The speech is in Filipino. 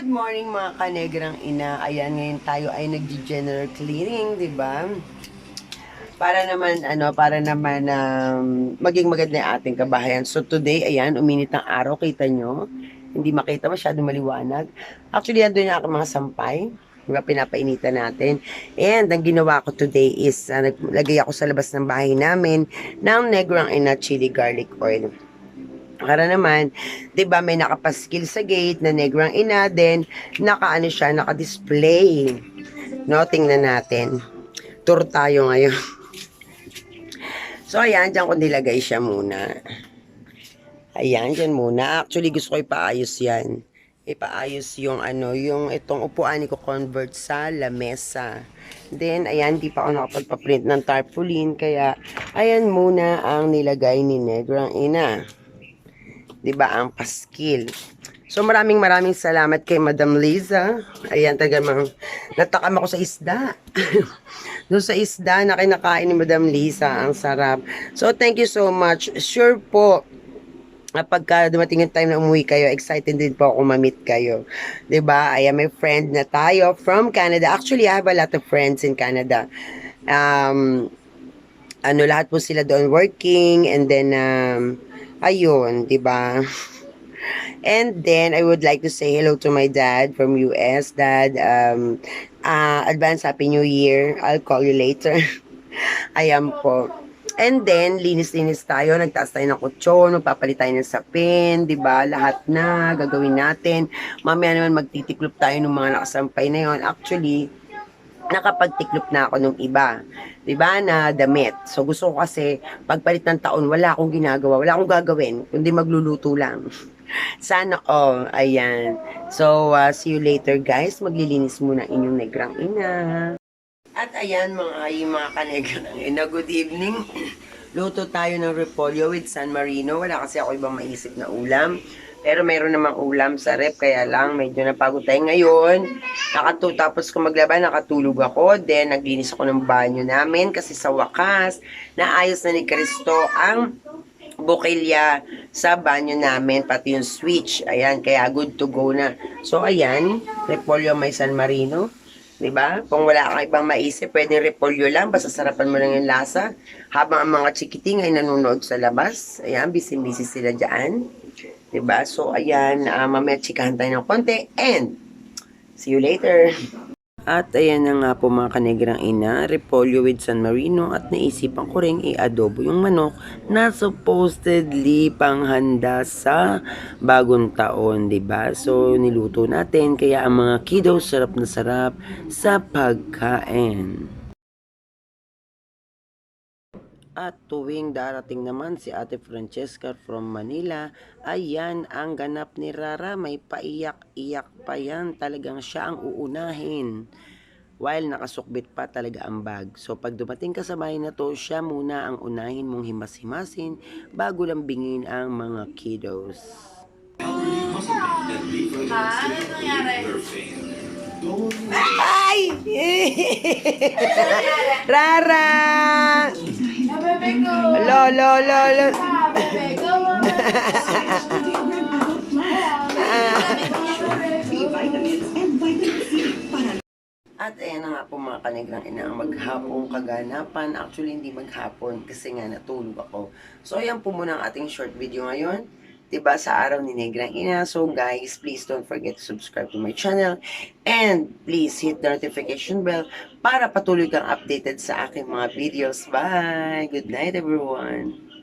Good morning mga kanegrang ina. Ayan, ngayon tayo ay nag-general clearing, di ba? Para naman, ano, para naman um, maging maganda yung ating kabahayan. So today, ayan, uminit ang araw, kita nyo. Hindi makita, masyado maliwanag. Actually, yan doon yung aking mga sampay. Di ba, pinapainitan natin. And ang ginawa ko today is, uh, naglagay ako sa labas ng bahay namin ng negrang ina chili garlic oil. Para naman, 'di ba may nakapaskil sa gate na negrang ina, then nakaano siya, naka-display. No, tingnan natin. Tour tayo ngayon. so ayan, diyan ko nilagay siya muna. Ayan, dyan muna. Actually, gusto ko ipaayos yan. Ipaayos yung ano, yung itong upuan ko convert sa lamesa. Then, ayan, di pa ako nakapagpa-print ng tarpaulin. Kaya, ayan muna ang nilagay ni Negrang Ina. 'Di ba, ang paskil. So maraming maraming salamat kay Madam Liza. Ayan, taga mga natakam ako sa isda. Doon sa isda na kinakain ni Madam Liza, ang sarap. So thank you so much. Sure po, kapag ka dumating yung time na umuwi kayo, excited din po ako ma-meet kayo. ba? I am a friend na tayo from Canada. Actually, I have a lot of friends in Canada. Um, ano, lahat po sila doon working and then um, ayun, 'di ba? And then I would like to say hello to my dad from US. Dad, um uh, advance happy new year. I'll call you later. Ayan po. And then, linis-linis tayo, nagtaas tayo ng kutsyon, magpapalit tayo ng sapin, di ba? Lahat na, gagawin natin. Mamaya naman magtitiklop tayo ng mga nakasampay na yon. Actually, nakapagtiklop na ako nung iba. 'Di ba na damit. So gusto ko kasi pagpalit ng taon wala akong ginagawa, wala akong gagawin kundi magluluto lang. Sana all. ayan. So uh, see you later guys. Maglilinis muna inyong negrang ina. At ayan mga ay mga kanegrang ina, good evening. Luto tayo ng repolyo with San Marino. Wala kasi ako ibang maisip na ulam. Pero mayroon namang ulam sa rep, kaya lang medyo napagod tayo ngayon. Nakatu tapos ko maglaba, nakatulog ako. Then, naglinis ako ng banyo namin kasi sa wakas, naayos na ni Kristo ang bukilya sa banyo namin, pati yung switch. Ayan, kaya good to go na. So, ayan, repolyo may San Marino. 'Di ba? Kung wala kang ibang maisip, pwedeng repolyo lang, basta sarapan mo lang yung lasa. Habang ang mga chikiting ay nanonood sa labas, ayan, busy-busy sila diyan. 'Di ba? So ayan, uh, mamaya chikahan tayo ng konti and see you later. At ayan na nga po mga kanegrang ina, repolyo with San Marino at naisipan ko rin i-adobo yung manok na supposedly panghanda sa bagong taon, ba? So niluto natin kaya ang mga kiddos sarap na sarap sa pagkain. At tuwing darating naman si Ate Francesca from Manila, ayan ang ganap ni Rara, may paiyak-iyak pa yan, talagang siya ang uunahin. While nakasukbit pa talaga ang bag. So pag dumating ka sa bahay na to, siya muna ang unahin mong himas-himasin bago lambingin ang mga kiddos. Ay! Rara! Lo, lo, lo, lo. At ayan na nga po mga kanigrang ina ang maghapong kaganapan. Actually, hindi maghapon kasi nga natulog ako. So, ayan po muna ang ating short video ngayon. 'Di ba sa araw ni Negrang Ina. So guys, please don't forget to subscribe to my channel and please hit the notification bell para patuloy kang updated sa aking mga videos. Bye! Good night everyone!